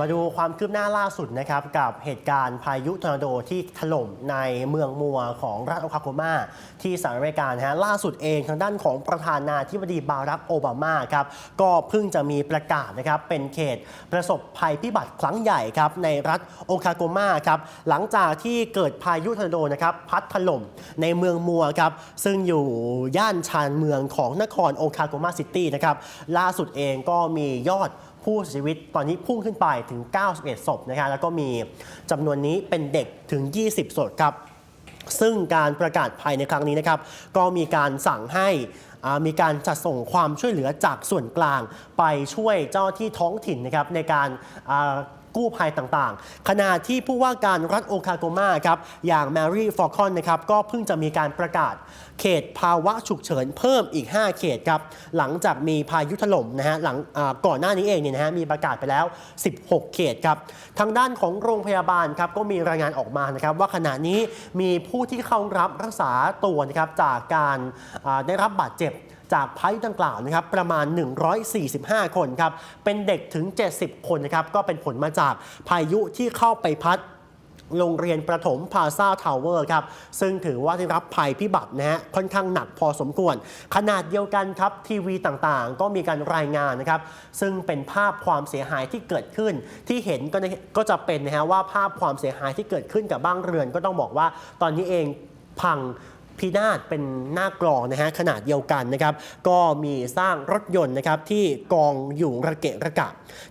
มาดูความคืบหน้าล่าสุดนะครับกับเหตุการณ์พายุทอร์นาโดที่ถล่มในเมืองมัวของรัฐโอคลาโฮมาที่สหรัฐอเมริกาฮะล่าสุดเองทางด้านของประธานาธิบดีบารักโอบามาครับก็เพิ่งจะมีประกาศนะครับเป็นเขตประสบภัยพิบัติครั้งใหญ่ครับในรัฐโอคลาโฮมาครับหลังจากที่เกิดพายุทอร์นาโดนะครับพัดถล่มในเมืองมัวครับซึ่งอยู่ย่านชานเมืองของนครโอคลาโฮมาซิตี้นะครับล่าสุดเองก็มียอด ผู้เสียชีวิตตอนนี้พุ่งขึ้นไปถึง 91 ศพนะครับแล้วก็มีจำนวนนี้เป็นเด็กถึง 20 ศพครับ ซึ่งการประกาศภัยในครั้งนี้นะครับ ก็มีการสั่งให้มีการจัดส่งความช่วยเหลือจากส่วนกลาง ไปช่วยเจ้าที่ท้องถิ่นนะครับในการ กู้ภัยต่างๆ ขณะที่ผู้ว่าการรัฐโอคาโฮมาครับอย่างแมรี่ฟอร์คอนนะครับก็เพิ่งจะมีการประกาศเขตภาวะฉุกเฉินเพิ่มอีก 5 เขตครับหลังจากมีพายุถล่มนะฮะหลังก่อนหน้านี้เองเนี่ยนะฮะมีประกาศไปแล้ว 16 เขตครับทางด้านของโรงพยาบาลครับก็มีรายงานออกมานะครับว่าขณะนี้มีผู้ที่เข้ารับรักษาตัวนะครับจากการได้รับบาดเจ็บ จากพายุดังกล่าวนะครับประมาณ 145 คนครับเป็นเด็กถึง 70 คนนะครับก็เป็นผลมาจากพายุที่เข้าไปพัดโรงเรียนประถมพาซาทาวเวอร์ครับ ซึ่งถือว่าได้รับภัยพิบัตินะฮะค่อนข้างหนักพอสมควร ขนาดเดียวกันครับ ทีวีต่างๆ ก็มีการรายงานนะครับ ซึ่งเป็นภาพความเสียหายที่เกิดขึ้น ที่เห็นก็ก็จะเป็นนะฮะว่าภาพความเสียหายที่เกิดขึ้นกับบ้านเรือน ก็ต้องบอกว่าตอนนี้เองพัง พินาศเป็นหน้ากลองนะฮะขนาดเดียวกันนะครับก็มีสร้างรถยนต์นะครับที่กองอยู่ระเกะระกะ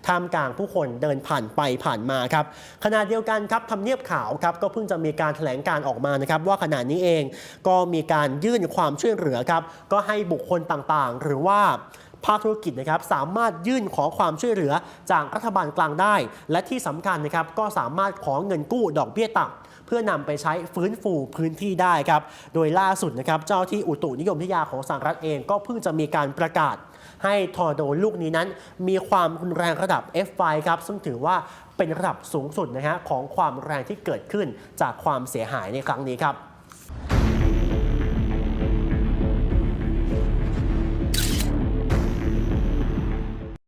ท่ามกลางผู้คนเดินผ่านไปผ่านมาครับขณะเดียวกันครับทำเนียบขาวครับก็เพิ่งจะมีการแถลงการออกมานะครับว่าขณะนี้เองก็มีการยื่นความช่วยเหลือครับก็ให้บุคคลต่างๆ หรือว่า ภาคธุรกิจนะครับสามารถยื่นขอความช่วยเหลือจากรัฐบาลกลางได้ และที่สำคัญนะครับก็สามารถขอเงินกู้ดอกเบี้ยต่ำเพื่อนำไปใช้ฟื้นฟูพื้นที่ได้ครับ โดยล่าสุดนะครับเจ้าที่อุตุนิยมวิทยาของสหรัฐเองก็เพิ่งจะมีการประกาศ ให้ทอร์โดลูกนี้นั้น มีความรุนแรงระดับ F5 ครับซึ่งถือว่าเป็นระดับสูงสุดนะฮะของความแรงที่เกิดขึ้นจากความเสียหายในครั้งนี้ครับ